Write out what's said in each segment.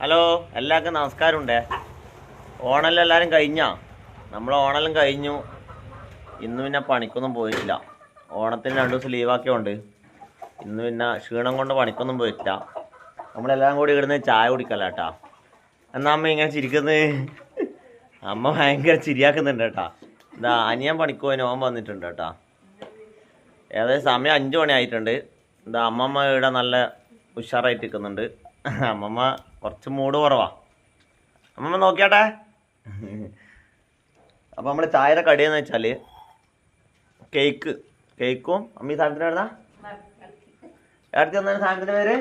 Hello എല്ലാവർക്കും നമസ്കാരമുണ്ടേ. ഓണമെല്ലാം എല്ലാവരും കഴിഞ്ഞാ? നമ്മൾ ഓണലും കഴിഞ്ഞു. ഇന്ന് പിന്നെ പണിക്കൊന്നും പോയിട്ടില്ല. ഓണത്തിന് രണ്ട് ദിവസം ലീവാക്കിയോണ്ട് ഇന്ന് പിന്നെ ക്ഷീണം കൊണ്ട് പണിക്കൊന്നും പോയിട്ടില്ല. നമ്മളെല്ലാം കൂടി ഇവിടുന്ന് ചായ കുടിക്കല്ല കേട്ടാ എന്നാ അമ്മ ഇങ്ങനെ ചിരിക്കുന്നത് അമ്മ ഭയങ്കര ചിരിയാക്കുന്നുണ്ട് കേട്ടാ ഇതാ അനിയൻ പണിക്കുവാൻ ഓൻ വന്നിട്ടുണ്ട് കേട്ടാ ഏകദേശം സമയം അഞ്ച് മണി ആയിട്ടുണ്ട് ഇതാ അമ്മമ്മ ഇവിടെ നല്ല ഉഷാറായിട്ട് നിൽക്കുന്നുണ്ട് അമ്മമ്മ കുറച്ച് മൂഡ് കുറവാ. അമ്മമ്മ നോക്കിയാട്ടെ? അപ്പൊ നമ്മൾ ചായയുടെ കടിയെന്ന് വെച്ചാൽ കേക്ക്. കേക്കും. അമ്മ ഈ സാധനത്തിന് വരുന്ന അടുത്ത് എന്താണ് സാധനത്തിന്റെ പേര്?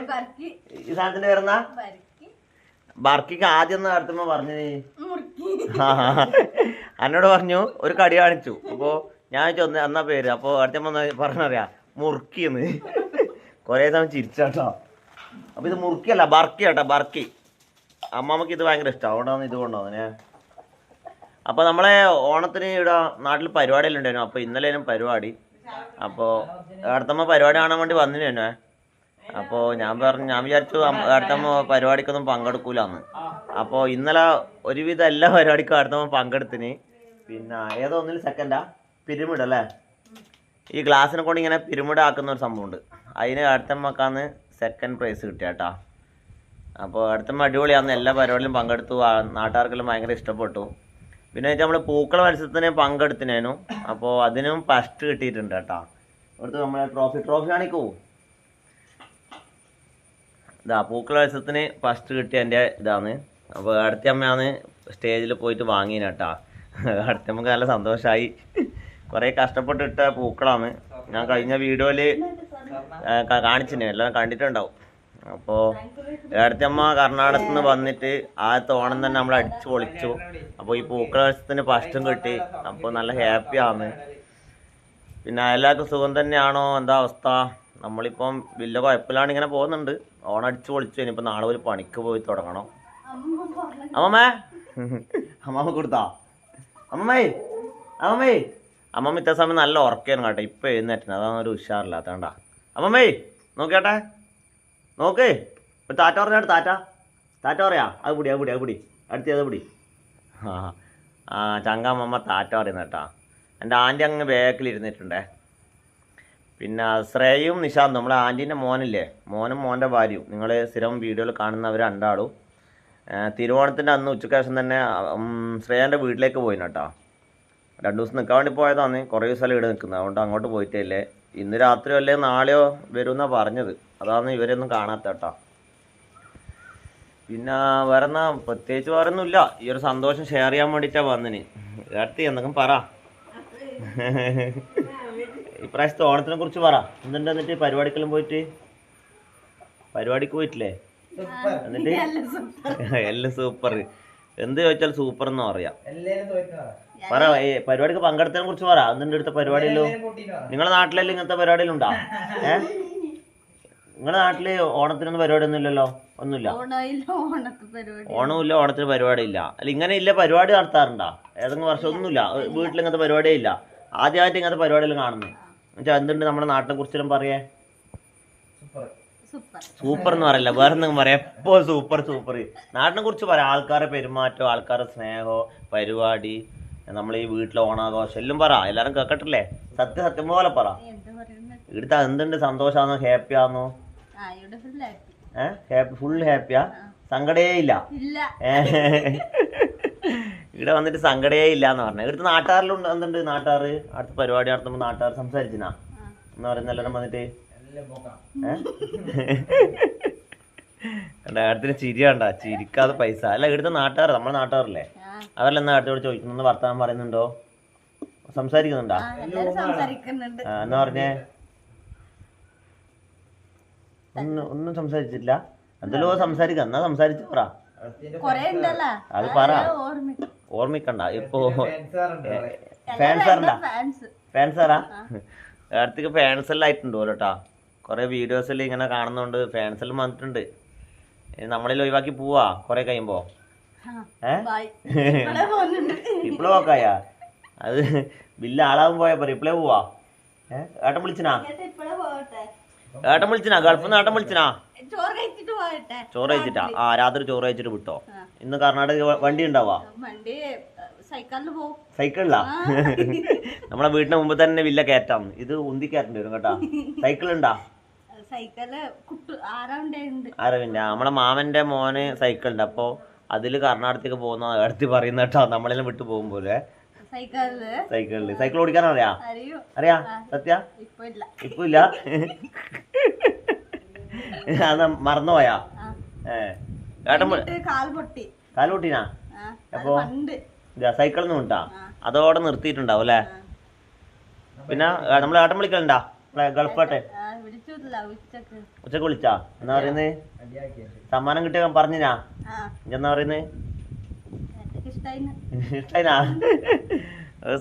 ഈ സാധനത്തിന്റെ പേരെന്നാ ബർക്കി. ബർക്കിക്ക് ആദ്യം ഒന്ന് നടത്തുമ്പോ പറഞ്ഞു എന്നോട് പറഞ്ഞു ഒരു കടി കാണിച്ചു. അപ്പോൾ ഞാൻ ഒന്ന് എന്നാ പേര്? അപ്പോൾ അടുത്തമ്മ പറഞ്ഞറിയാ. മുറുക്കിന്ന് കൊറേ സമയം ചിരിച്ചാട്ടോ. അപ്പോൾ ഇത് മുറുക്കിയല്ല ബർക്കി കേട്ടോ ബർക്കി. അമ്മമ്മക്ക് ഇത് ഭയങ്കര ഇഷ്ടമാണ് അതുകൊണ്ടാണ് ഇത് കൊണ്ടുവന്നെ അപ്പോൾ നമ്മളെ ഓണത്തിന് ഇവിടെ നാട്ടിൽ പരിപാടിയെല്ലാം ഉണ്ടായിരുന്നു അപ്പോൾ ഇന്നലെയും പരിപാടി. അപ്പോൾ അടുത്തമ്മ പരിപാടി കാണാൻ വേണ്ടി വന്നിരുന്നു അപ്പോൾ ഞാൻ പറഞ്ഞു ഞാൻ വിചാരിച്ചു അടുത്തമ്മ പരിപാടിക്കൊന്നും പങ്കെടുക്കൂലെന്ന്. അപ്പോൾ ഇന്നലെ ഒരുവിധം എല്ലാ പരിപാടിക്കും അടുത്തമ്മ പങ്കെടുത്തിന്. പിന്നെ ഏതോ ഒന്നിൽ സെക്കൻഡാ പിരമിഡ് അല്ലേ ഈ ഗ്ലാസ്സിനെ കൊണ്ട് ഇങ്ങനെ പിരമിഡ് ആക്കുന്ന ഒരു സംഭവമുണ്ട്. അതിന് അടുത്തമ്മക്കാന്ന് സെക്കൻഡ് പ്രൈസ് കിട്ടിയാട്ടാ. അപ്പോൾ അടുത്ത അടിപൊളിയാന്ന് എല്ലാ പരിപാടിയിലും പങ്കെടുത്തു. നാട്ടുകാർക്കെല്ലാം ഭയങ്കര ഇഷ്ടപ്പെട്ടു. പിന്നെ വെച്ചാൽ നമ്മൾ പൂക്കള മത്സരത്തിന് പങ്കെടുത്തിനേനു. അപ്പോൾ അതിനും ഫസ്റ്റ് കിട്ടിയിട്ടുണ്ട് കേട്ടോ ഇവിടുത്തെ നമ്മളെ ട്രോഫി ട്രോഫി കാണിക്കൂ. ഇതാ പൂക്കള മത്സരത്തിന് ഫസ്റ്റ് കിട്ടിയ എന്റെ ഇതാണ്. അപ്പോൾ അടുത്ത അമ്മയാണ് സ്റ്റേജിൽ പോയിട്ട് വാങ്ങിയത് കേട്ടാ അടുത്ത നമുക്ക് നല്ല സന്തോഷമായി കുറേ കഷ്ടപ്പെട്ടിട്ട പൂക്കളാണ്. ഞാൻ കഴിഞ്ഞ വീഡിയോയിൽ കാണിച്ചിന് എല്ലാം കണ്ടിട്ടുണ്ടാവും. അപ്പോ ഏടത്തമ്മ കർണാടകത്തിൽ നിന്ന് വന്നിട്ട് ആദ്യത്തെ ഓണം തന്നെ നമ്മൾ അടിച്ചു പൊളിച്ചു. അപ്പോൾ ഈ പൂക്കളത്തിന് ഫസ്റ്റും കിട്ടി. അപ്പോൾ നല്ല ഹാപ്പി ഹാപ്പിയാണ് പിന്നെ എല്ലാവർക്കും സുഖം തന്നെയാണോ? എന്താ അവസ്ഥ? നമ്മളിപ്പം വലിയ കുഴപ്പമില്ലാണ്ട് ഇങ്ങനെ പോകുന്നുണ്ട്. ഓണം അടിച്ചു പൊളിച്ചു. ഇനിയിപ്പോൾ നാളെ ഒരു പണിക്ക് പോയി തുടങ്ങണം. അമ്മമ്മേ. അമ്മമ്മ കൊടുത്താ? അമ്മമ്മേ. അമ്മമ്മേ. അമ്മമ്മ ഇത്ര സമയം നല്ല ഉറക്കായിരുന്നു കേട്ടോ. ഇപ്പം എഴുന്നേറ്റത് അതാണ് ഒരു ഉഷാറില്ലാത്തണ്ട അമ്മമ്മേ നോക്കേട്ടെ നോക്ക്. ഒരു താറ്റ പറഞ്ഞാട്ട് താറ്റ. താറ്റ പറയാ. അത് പിടി അത് പിടി അത് പിടി. അടുത്ത് അത് പിടി. ആ ആ ചങ്കമ്മമ്മ താറ്റ പറയുന്ന കേട്ടാ. എന്റെ ആന്റി അങ്ങ് ബാക്കിൽ ഇരുന്നിട്ടുണ്ടേ പിന്നെ ശ്രേയും നിഷാന്തും നമ്മളെ ആന്റീന്റെ മോനില്ലേ? മോനും മോന്റെ ഭാര്യയും. നിങ്ങൾ സ്ഥിരം വീഡിയോയിൽ കാണുന്നവർ രണ്ടാളും. തിരുവോണത്തിന്റെ അന്ന് ഉച്ചക്കേശം തന്നെ ശ്രേയന്റെ വീട്ടിലേക്ക് പോയിന് കേട്ടോ. രണ്ട് ദിവസം നിൽക്കാൻ വേണ്ടി പോയതാണ്. കുറേ ദിവസമല്ല ഇവിടെ നിൽക്കുന്നത് അതുകൊണ്ട് അങ്ങോട്ട് പോയിട്ടില്ലേ ഇന്ന് രാത്രിയോ അല്ലേ നാളെയോ വരുമെന്നാണ് പറഞ്ഞത്. അതാണ് ഇവരൊന്നും കാണാത്ത കേട്ടോ പിന്നെ വേറെ എന്നാ പ്രത്യേകിച്ച് വേറെ ഒന്നുമില്ല ഈ ഒരു സന്തോഷം ഷെയർ ചെയ്യാൻ വേണ്ടിയിട്ടാണ് വന്നിന്. ഏർത്തി എന്തെങ്കിലും പറ. ഇപ്രാവശ്യത്തെ ഓണത്തിനെ കുറിച്ച് പറ. എന്തുണ്ട് എന്നിട്ട് പരിപാടിക്കെല്ലാം പോയിട്ട്? പരിപാടിക്ക് പോയിട്ടില്ലേ? എന്നിട്ട്? എല്ലാം സൂപ്പർ എന്ത് ചോദിച്ചാൽ സൂപ്പർ എന്ന് പറയാം പറ ഏ, പരിപാടിക്ക് പങ്കെടുത്തതിനെ കുറിച്ച് പറ. എന്തുണ്ട് അടുത്ത പരിപാടിയല്ലോ നിങ്ങളെ നാട്ടിലെല്ലാം ഇങ്ങനത്തെ പരിപാടിയിലുണ്ടോ? ഏ? നിങ്ങളുടെ നാട്ടിൽ ഓണത്തിനൊന്നും പരിപാടി ഒന്നും ഇല്ലല്ലോ ഒന്നുമില്ല ഓണമില്ല ഓണത്തിന് പരിപാടി ഇല്ല അല്ല ഇങ്ങനെ ഇല്ല പരിപാടി നടത്താറുണ്ടോ? ഏതെങ്കിലും വർഷം ഒന്നുമില്ല. വീട്ടിൽ ഇങ്ങനത്തെ പരിപാടിയേ ഇല്ല ആദ്യമായിട്ട് ഇങ്ങനത്തെ പരിപാടിയെല്ലാം കാണുന്നത്. എന്നുവെച്ചാൽ എന്തുണ്ട് നമ്മുടെ നാട്ടിനെ കുറിച്ചെല്ലാം പറയേ? സൂപ്പർ. സൂപ്പർ. എന്ന് പറയില്ല. വേറെ എന്തെങ്കിലും പറയാം. എപ്പോ സൂപ്പർ സൂപ്പർ. നാട്ടിനെ കുറിച്ച് പറയാം. ആൾക്കാരുടെ പെരുമാറ്റം ആൾക്കാരുടെ സ്നേഹം പരിപാടി നമ്മൾ ഈ വീട്ടിലെ ഓണാഘോഷം. എല്ലാം പറ എല്ലാരും കേക്കട്ടില്ലേ? സത്യ സത്യം പോലെ പറ. നീ എന്താ പറയുന്നത് ഇവിടുത്തെ എന്തുണ്ട് സന്തോഷാന്നോ? ഹാപ്പി ആന്നോ? ആ ഇവിടെ ഫുൾ ഹാപ്പി ഏഹ് ഹാപ്പി ഫുൾ ഹാപ്പിയാ സങ്കടേ ഇല്ല. ഇവിടെ വന്നിട്ട് സങ്കടേ ഇല്ല എന്ന് പറഞ്ഞു. ഇവിടുത്തെ നാട്ടുകാരിലുണ്ട് എന്തുണ്ട് നാട്ടുകാർ അടുത്ത പരിപാടി നടത്തുമ്പോൾ നാട്ടുകാർ സംസാരിച്ചിനാ. എന്ന് പറയുന്ന എല്ലാവരും വന്നിട്ട്? അടുത്തിന് ചിരിയാണ്ടാ? ചിരിക്കാതെ പൈസ. അല്ല ഇവിടുത്തെ നാട്ടുകാർ നമ്മുടെ നാട്ടുകാരല്ലേ അവരെല്ലാം എന്നാ അടുത്തോട് ചോദിക്കുന്നു വർത്തമാനം പറയുന്നുണ്ടോ? സംസാരിക്കുന്നുണ്ടോ? എന്നാ പറഞ്ഞേ? ഒന്നും ഒന്നും സംസാരിച്ചില്ല എന്തല്ലോ സംസാരിക്കാം എന്നാ സംസാരിച്ചു പറ. അത് പറ. ഓർമ്മ ഓർമ്മിക്കണ്ട. ഇപ്പോ ഫാൻസ് ഫാൻസാറാ ഫാൻസ്. ഫാൻസ് ആറാ അടുത്തേക്ക് ഫാൻസ് എല്ലാം ആയിട്ടുണ്ട് കേട്ടോ കുറേ വീഡിയോസിൽ ഇങ്ങനെ കാണുന്നുണ്ട് ഫാൻസ് എല്ലാം വന്നിട്ടുണ്ട്. ഇനി നമ്മളിൽ ഒഴിവാക്കി പോവാ കൊറേ കഴിയുമ്പോ. ഇപ്പളെ നോക്കായ അത് ബില്ല് ആളാവും പോയപ്പോ പറ ഇപ്പളേ പോവാ? ഏ? ഏട്ടൻ വിളിച്ചനാ? ഏട്ടൻ വിളിച്ചിനാ? ഗൾഫിൽ നിന്ന് ഏട്ടൻ വിളിച്ചനാ? ചോറ് കഴിച്ചിട്ട് ആ രാത്രി ചോറ് കഴിച്ചിട്ട് വിട്ടോ. ഇന്ന് കർണാടക വണ്ടി ഉണ്ടാവാ? സൈക്കിളിലാ നമ്മളെ വീടിന്റെ മുമ്പ് തന്നെ വില്ല കയറ്റാം. ഇത് ഉന്തി കയറ്റേണ്ടി വരും കേട്ടാ. സൈക്കിൾ ഉണ്ടാ. സൈക്കിൾ അറിവിന്റെ ആറാണ്ടേണ്ട് അറിവില്ല നമ്മളെ മാമന്റെ മോന് സൈക്കിൾ ഉണ്ട് അപ്പൊ അതിൽ കർണാടകത്തേക്ക് പോകുന്ന അടുത്ത് പറയുന്ന കേട്ടോ നമ്മളെല്ലാം വിട്ടു പോകുമ്പോലെ സൈക്കിളിൽ. സൈക്കിളിൽ സൈക്കിൾ ഓടിക്കാൻ അറിയാ? അറിയാ. സത്യ? ഇപ്പൊ ഇല്ല. അത് മറന്നുപോയാ കാൽ പൊട്ടി. കാലുകൂട്ടിനാ ആ, അത് അപ്പൊ? സൈക്കിളിൽ നിന്ന് വിട്ടാ? അതോടെ നിർത്തിയിട്ടുണ്ടാവും അല്ലേ? പിന്നെ നമ്മൾ ഏട്ടൻ വിളിക്കലുണ്ടാ? നമ്മളെ ഗൾഫാട്ടെ ഉച്ചയ്ക്ക് വിളിച്ചാ? എന്നാ പറയുന്നത് സമ്മാനം കിട്ടിയ പറഞ്ഞാ എന്നാ പറയുന്നേ? പറയുന്നത് ഇഷ്ടായിനാ.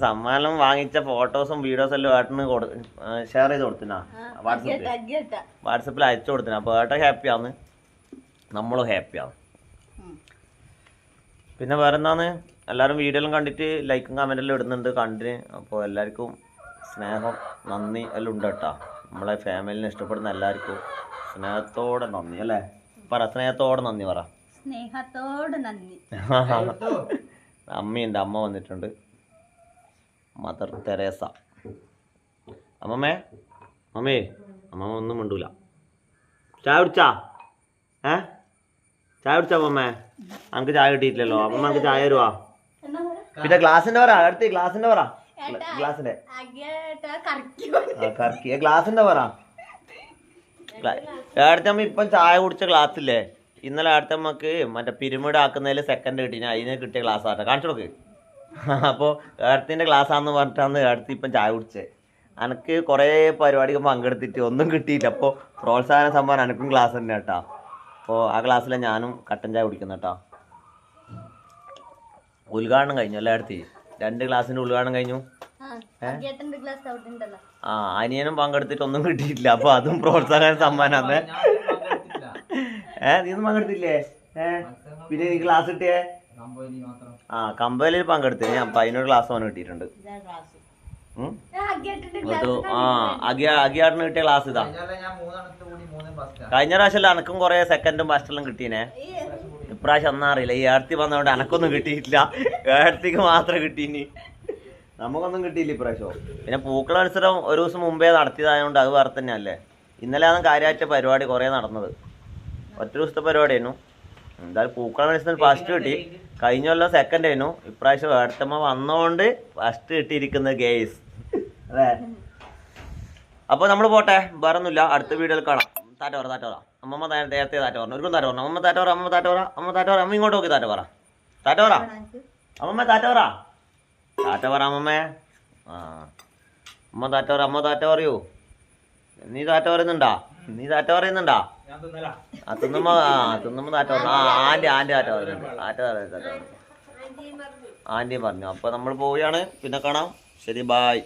സമ്മാനം വാങ്ങിച്ച ഫോട്ടോസും വീഡിയോസും എല്ലാം ഏട്ടന് ഷെയർ ചെയ്ത് കൊടുത്തിനാ? വാട്സപ്പിൽ വാട്സപ്പിൽ അയച്ചു കൊടുത്തിനാ. അപ്പൊ ഏട്ട ഹാപ്പിയാന്ന്. നമ്മളും ഹാപ്പിയാണ് പിന്നെ വേറെ എന്താണ് എല്ലാവരും വീഡിയോയിലും കണ്ടിട്ട് ലൈക്കും കമന്റെല്ലാം ഇടുന്നുണ്ട് കണ്ടിന്. അപ്പോൾ എല്ലാവർക്കും സ്നേഹം നന്ദി എല്ലാം ഉണ്ട് കേട്ടോ നമ്മളെ ഫാമിലിനെ ഇഷ്ടപ്പെടുന്ന എല്ലാവർക്കും സ്നേഹത്തോടെ നന്ദി അല്ലേ? പറ സ്നേഹത്തോടെ നന്ദി പറ. സ്നേഹത്തോടെ നന്ദി. അമ്മയുണ്ട് അമ്മ വന്നിട്ടുണ്ട്. മദർ തെരേസ അമ്മമ്മേ അമ്മേ അമ്മമ്മ ഒന്നും മിണ്ടൂല. ചായ കുടിച്ചാ? ഏ? ചായ കുടിച്ചാ അമ്മമ്മേ? അങ്ങക്ക് ചായ കിട്ടിയിട്ടില്ലല്ലോ. അമ്മമ്മ നമുക്ക് ചായ തരുവാ? പിന്നെ ഗ്ലാസിന്റെ പറ അടുത്ത് ഗ്ലാസിന്റെ പറ. ഗ്ലാസിന്റെ. കറക്കി ഗ്ലാസിന്റെ പറ. ഏടത്തമ്മ ഇപ്പം ചായ കുടിച്ച ഗ്ലാസ് ഇല്ലേ ഇന്നലെ ഏടത്തമ്മക്ക് മറ്റേ പിരമിഡ് ആക്കുന്നതിൽ സെക്കൻഡ് കിട്ടി. ഞാൻ അതിന് കിട്ടിയ ഗ്ലാസ് ആട്ടെ കാണിച്ചു നോക്ക്. അപ്പോൾ ഏടത്തിന്റെ ഗ്ലാസ് ആണെന്ന് പറഞ്ഞിട്ടാണ് ഏടത്തി ഇപ്പം ചായ കുടിച്ചത് അനക്ക് കുറേ പരിപാടിക്ക് പങ്കെടുത്തിട്ട് ഒന്നും കിട്ടിയില്ല. അപ്പോൾ പ്രോത്സാഹന സമ്മാനം എനിക്കും ഗ്ലാസ് തന്നെ കേട്ടോ. അപ്പോൾ ആ ഗ്ലാസ്സിൽ ഞാനും കട്ടൻ ചായ കുടിക്കുന്നു കേട്ടോ. ഉദ്ഘാടനം കഴിഞ്ഞു അല്ലേ രണ്ട് ഗ്ലാസിന്റെ ഉദ്ഘാടനം കഴിഞ്ഞു. ആ അനിയനും പങ്കെടുത്തിട്ട് ഒന്നും കിട്ടിയിട്ടില്ല. അപ്പൊ അതും പ്രോത്സാഹന സമ്മാനാണ് ഏ നീ ഒന്നും പങ്കെടുത്തില്ലേ? ഏ പിന്നെ നീ ക്ലാസ് കിട്ടിയേ ആ കമ്പനിയിൽ പങ്കെടുത്തിന്. ഞാൻ അപ്പൊ അതിനൊരു ക്ലാസ് അവന് കിട്ടിയിട്ടുണ്ട്. ആ അഗിയ അഗിയാട്ടിന് കിട്ടിയ ക്ലാസ് ഇതാ. കഴിഞ്ഞ പ്രാവശ്യം അനക്കും കുറെ സെക്കൻഡും ഫസ്റ്റെല്ലാം കിട്ടീനെ ഇപ്രാവശ്യം ഒന്നും അറിയില്ല. ഈ ഏടത്തി വന്നതുകൊണ്ട് അനക്കൊന്നും കിട്ടിയിട്ടില്ല. ഏടത്തിക്ക് മാത്രം കിട്ടീനി നമുക്കൊന്നും കിട്ടിയില്ല ഇപ്രാവശ്യം. പിന്നെ പൂക്കള മത്സരം ഒരു ദിവസം മുമ്പേ നടത്തിയതായതുകൊണ്ട് അത് വേറെ തന്നെയല്ലേ? ഇന്നലെയാണ് കാര്യമായിട്ട് പരിപാടി കുറേ നടന്നത്. ഒറ്റ ദിവസത്തെ പരിപാടിയായിരുന്നു. എന്തായാലും പൂക്കള മത്സരം ഫസ്റ്റ് കിട്ടി. കഴിഞ്ഞ കൊല്ലം സെക്കൻഡ് ആയിരുന്നു. ഇപ്രാവശ്യം അടുത്തമ്മ വന്നതുകൊണ്ട് ഫസ്റ്റ് കിട്ടിയിരിക്കുന്നത് ഗേസ് അതെ അപ്പോൾ നമ്മൾ പോട്ടെ. വേറെ ഒന്നുമില്ല അടുത്ത വീഡിയോയിൽ കാണാം. താറ്റ പറ താറ്റ പറ. അമ്മമ്മ നേരത്തെ താറ്റ പറഞ്ഞു. താറ്റോറ താറ്റ പറഞ്ഞു. അമ്മ താറ്റ പറ അമ്മ താറ്റ പറ. അമ്മ ഇങ്ങോട്ട് നോക്കി താറ്റ പറ. താറ്റ പറ. അമ്മമ്മ താറ്റ പറ. താറ്റ പറ അമ്മമ്മേ. ആ. അമ്മ താറ്റ പറ അമ്മ താറ്റ പറയൂ. നീ താറ്റ പറയുന്നുണ്ടാ? നീ താറ്റ പറയുന്നുണ്ടാ? ആ തിന്നുമ്പോ ആ തിന്നുമ്പോ താറ്റ പറഞ്ഞു ആ ആന്റി ആന്റി താറ്റ പറയുന്നുണ്ട്. താറ്റ പറയുന്നത് താറ്റ പറഞ്ഞു ആന്റിയും പറഞ്ഞു. അപ്പോൾ നമ്മൾ പോവുകയാണ്. പിന്നെ കാണാം. ശരി ബായ്